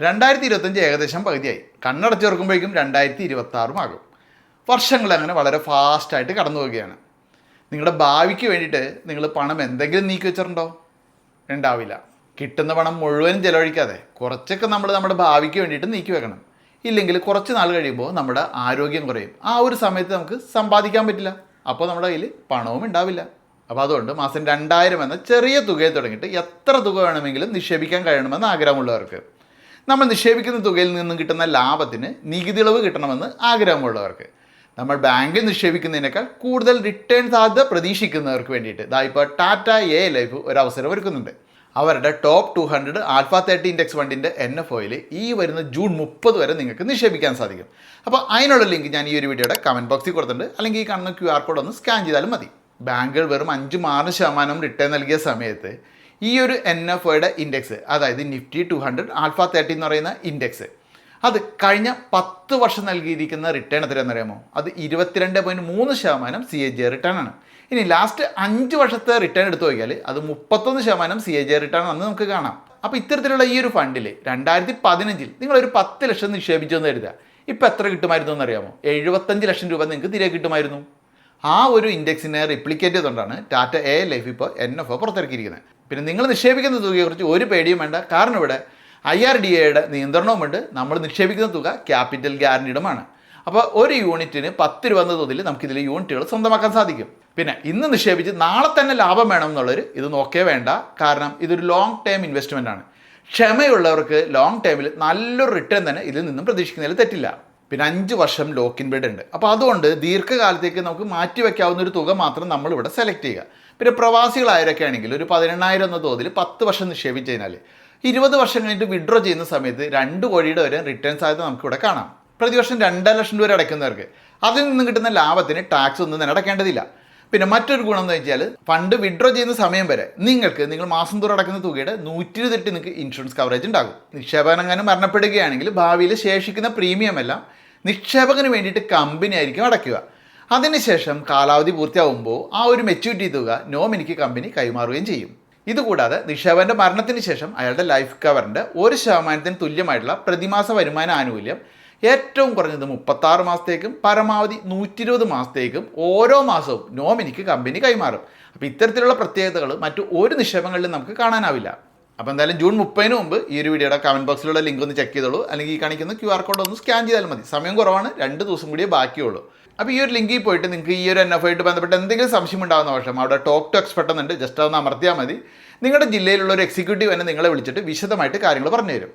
രണ്ടായിരത്തി ഇരുപത്തഞ്ച് ഏകദേശം പകുതിയായി. കണ്ണടച്ച് തുറക്കുമ്പോഴേക്കും രണ്ടായിരത്തി ഇരുപത്തി ആറും ആകും. വർഷങ്ങൾ അങ്ങനെ വളരെ ഫാസ്റ്റായിട്ട് കടന്നു പോവുകയാണ്. നിങ്ങളുടെ ഭാവിക്ക് വേണ്ടിയിട്ട് നിങ്ങൾ പണം എന്തെങ്കിലും നീക്കി വെച്ചിട്ടുണ്ടോ? ഉണ്ടാവില്ല. കിട്ടുന്ന പണം മുഴുവനും ചിലവഴിക്കാതെ കുറച്ചൊക്കെ നമ്മൾ നമ്മുടെ ഭാവിക്ക് വേണ്ടിയിട്ട് നീക്കി വെക്കണം. ഇല്ലെങ്കിൽ കുറച്ച് നാൾ കഴിയുമ്പോൾ നമ്മുടെ ആരോഗ്യം കുറയും. ആ ഒരു സമയത്ത് നമുക്ക് സമ്പാദിക്കാൻ പറ്റില്ല. അപ്പോൾ നമ്മുടെ കയ്യിൽ പണവും ഉണ്ടാവില്ല. അപ്പോൾ അതുകൊണ്ട് മാസം രണ്ടായിരം എന്ന ചെറിയ തുകയെ തുടങ്ങിയിട്ട് എത്ര തുക വേണമെങ്കിലും നിക്ഷേപിക്കാൻ കഴിയണമെന്ന് ആഗ്രഹമുള്ളവർക്ക്. നമ്മൾ നിക്ഷേപിക്കുന്ന തുകയിൽ നിന്നും കിട്ടുന്ന ലാഭത്തിന് നികുതി ഇളവ് കിട്ടണമെന്ന് ആഗ്രഹമുള്ളവർക്ക്. നമ്മൾ ബാങ്കിൽ നിക്ഷേപിക്കുന്നതിനേക്കാൾ കൂടുതൽ റിട്ടേൺ സാധ്യത പ്രതീക്ഷിക്കുന്നവർക്ക് വേണ്ടിയിട്ട് ഇതാ ഇപ്പോൾ ടാറ്റ എ ലൈഫ് ഒരു അവസരം ഒരുക്കുന്നുണ്ട്. അവരുടെ top two hundred alpha thirty index ഫണ്ടിന്റെ എൻ എഫ് ഒയിൽ ഈ വരുന്ന ജൂൺ മുപ്പത് വരെ നിങ്ങൾക്ക് നിക്ഷേപിക്കാൻ സാധിക്കും. അപ്പോൾ അതിനുള്ള ലിങ്ക് ഞാൻ ഈ ഒരു വീഡിയോയുടെ കമന്റ് ബോക്സിൽ കൊടുത്തിട്ടുണ്ട്. അല്ലെങ്കിൽ ഈ കാണുന്ന ക്യു ആർ കോഡ് ഒന്ന് സ്കാൻ ചെയ്താലും മതി. ബാങ്കുകൾ വെറും അഞ്ചും ആറ് ശതമാനം റിട്ടേൺ നൽകിയ സമയത്ത് ഈ ഒരു എൻ എഫ് ഒയുടെ ഇൻഡെക്സ് അതായത് Nifty two hundred alpha thirty എന്ന് പറയുന്ന ഇൻഡെക്സ് അത് കഴിഞ്ഞ പത്ത് വർഷം നൽകിയിരിക്കുന്ന റിട്ടേൺ എത്രയാണെന്ന് അറിയാമോ അത് ഇരുപത്തിരണ്ട് പോയിന്റ് മൂന്ന് ശതമാനം സി എ ജി റിട്ടേൺ ആണ്. ഇനി ലാസ്റ്റ് അഞ്ച് വർഷത്തെ റിട്ടേൺ എടുത്തു നോക്കിയാൽ അത് മുപ്പത്തൊന്ന് ശതമാനം സി എ ജി റിട്ടേൺ ആണെന്ന് നമുക്ക് കാണാം. അപ്പോൾ ഇത്തരത്തിലുള്ള ഈ ഒരു ഫണ്ടിൽ രണ്ടായിരത്തി പതിനഞ്ചിൽ നിങ്ങളൊരു പത്ത് ലക്ഷം നിക്ഷേപിച്ചു എന്ന് കരുതുക. ഇപ്പോൾ എത്ര കിട്ടുമായിരുന്നു എന്നറിയാമോ എഴുപത്തഞ്ച് ലക്ഷം രൂപ നിങ്ങൾക്ക് തിരികെ കിട്ടുമായിരുന്നു. ആ ഒരു ഇൻഡെക്സിനെ റിപ്ലിക്കേറ്റ് ചെയ്തുകൊണ്ടാണ് ടാറ്റ എ ലൈഫ് ഇപ്പോൾ എൻ എഫ് ഒ പുറത്തിറക്കിയിരിക്കുന്നത്. പിന്നെ നിങ്ങൾ നിക്ഷേപിക്കുന്ന തുകയെക്കുറിച്ച് ഒരു പേടിയും വേണ്ട. കാരണം ഇവിടെ ഐ ആർ ഡി എയുടെ നിയന്ത്രണവുമുണ്ട്. നമ്മൾ നിക്ഷേപിക്കുന്ന തുക ക്യാപിറ്റൽ ഗ്യാരണ്ടിയുമാണ് അപ്പോൾ ഒരു യൂണിറ്റിന് പത്ത് രൂപ എന്ന തോതിൽ നമുക്കിതിൽ യൂണിറ്റുകൾ സ്വന്തമാക്കാൻ സാധിക്കും. പിന്നെ ഇന്ന് നിക്ഷേപിച്ച് നാളെ തന്നെ ലാഭം വേണം എന്നുള്ളൊരു ഇത് നോക്കേ വേണ്ട. കാരണം ഇതൊരു ലോങ് ടേം ഇൻവെസ്റ്റ്മെന്റ് ആണ്. ക്ഷമയുള്ളവർക്ക് ലോങ് ടേമിൽ നല്ലൊരു റിട്ടേൺ തന്നെ ഇതിൽ നിന്നും പ്രതീക്ഷിക്കുന്നതിൽ തെറ്റില്ല. പിന്നെ അഞ്ച് വർഷം ലോക്കിൻ പീരീഡ് ഉണ്ട്. അപ്പോൾ അതുകൊണ്ട് ദീർഘകാലത്തേക്ക് നമുക്ക് മാറ്റി വയ്ക്കാവുന്ന ഒരു തുക മാത്രം നമ്മൾ ഇവിടെ സെലക്ട് ചെയ്യുക. പിന്നെ പ്രവാസികളായവരൊക്കെ ആണെങ്കിൽ ഒരു പതിനെണ്ണായിരം എന്ന തോതിൽ പത്ത് വർഷം നിക്ഷേപിച്ച് കഴിഞ്ഞാൽ ഇരുപത് വർഷം കഴിഞ്ഞിട്ട് വിഡ്രോ ചെയ്യുന്ന സമയത്ത് രണ്ട് കോടിയുടെ വരെ റിട്ടേൺ സാധ്യത നമുക്കിവിടെ കാണാം. പ്രതിവർഷം രണ്ടര ലക്ഷം രൂപ അടയ്ക്കുന്നവർക്ക് അതിൽ നിന്ന് കിട്ടുന്ന ലാഭത്തിന് ടാക്സ് ഒന്നും തന്നെ അടയ്ക്കേണ്ടതില്ല. പിന്നെ മറ്റൊരു ഗുണം എന്ന് വെച്ചാൽ ഫണ്ട് വിഡ്രോ ചെയ്യുന്ന സമയം വരെ നിങ്ങൾക്ക് നിങ്ങൾ മാസം തോറും അടക്കുന്ന തുകയുടെ നൂറ്റി ഇരുപത്തെട്ട് നിങ്ങൾക്ക് ഇൻഷുറൻസ് കവറേജ് ഉണ്ടാകും. നിക്ഷേപകനെങ്ങാനും മരണപ്പെടുകയാണെങ്കിൽ ഭാവിയിൽ ശേഷിക്കുന്ന പ്രീമിയം എല്ലാം നിക്ഷേപകന് വേണ്ടിയിട്ട് കമ്പനി ആയിരിക്കും അടയ്ക്കുക. അതിനുശേഷം കാലാവധി പൂർത്തിയാകുമ്പോൾ ആ ഒരു മെച്യൂരിറ്റി തുക നോമിനിക്ക് കമ്പനി കൈമാറുകയും ചെയ്യും. ഇതുകൂടാതെ നിക്ഷേപകന്റെ മരണത്തിന് ശേഷം അയാളുടെ ലൈഫ് കവറിന്റെ ഒരു ശതമാനത്തിന് തുല്യമായിട്ടുള്ള പ്രതിമാസ വരുമാന ആനുകൂല്യം ഏറ്റവും കുറഞ്ഞത് മുപ്പത്താറ് മാസത്തേക്കും പരമാവധി നൂറ്റി ഇരുപത് മാസത്തേക്കും ഓരോ മാസവും നോമിനിക്ക് കമ്പനി കൈമാറും. അപ്പോൾ ഇത്തരത്തിലുള്ള പ്രത്യേകതകൾ മറ്റു ഒരു നിക്ഷേപങ്ങളിലും നമുക്ക് കാണാനാവില്ല. അപ്പോൾ എന്തായാലും ജൂൺ മുപ്പതിന് മുമ്പ് ഈ ഒരു വീഡിയോയുടെ കമന്റ് ബോക്സിലുള്ള ലിങ്ക് ഒന്ന് ചെക്ക് ചെയ്തോളൂ. അല്ലെങ്കിൽ ഈ കാണിക്കുന്ന ക്യു ആർ കോഡ് ഒന്ന് സ്കാൻ ചെയ്താൽ മതി. സമയം കുറവാണ്. രണ്ട് ദിവസം കൂടിയേ ബാക്കിയുള്ളൂ. അപ്പോൾ ഈ ഒരു ലിങ്കിൽ പോയിട്ട് നിങ്ങൾക്ക് ഈ ഒരു എൻ എഫ് ആയിട്ട് ബന്ധപ്പെട്ട് എന്തെങ്കിലും സംശയം ഉണ്ടാകുന്ന പക്ഷം അവിടെ ടോക്ക് ടു എക്സ്പെർട്ട് എന്നുണ്ട് ജസ്റ്റ് അതൊന്ന് അമർത്തിയാൽ മതി. നിങ്ങളുടെ ജില്ലയിലുള്ള ഒരു എക്സിക്യൂട്ടീവ് തന്നെ നിങ്ങളെ വിളിച്ചിട്ട് വിശദമായിട്ട് കാര്യങ്ങൾ പറഞ്ഞു തരും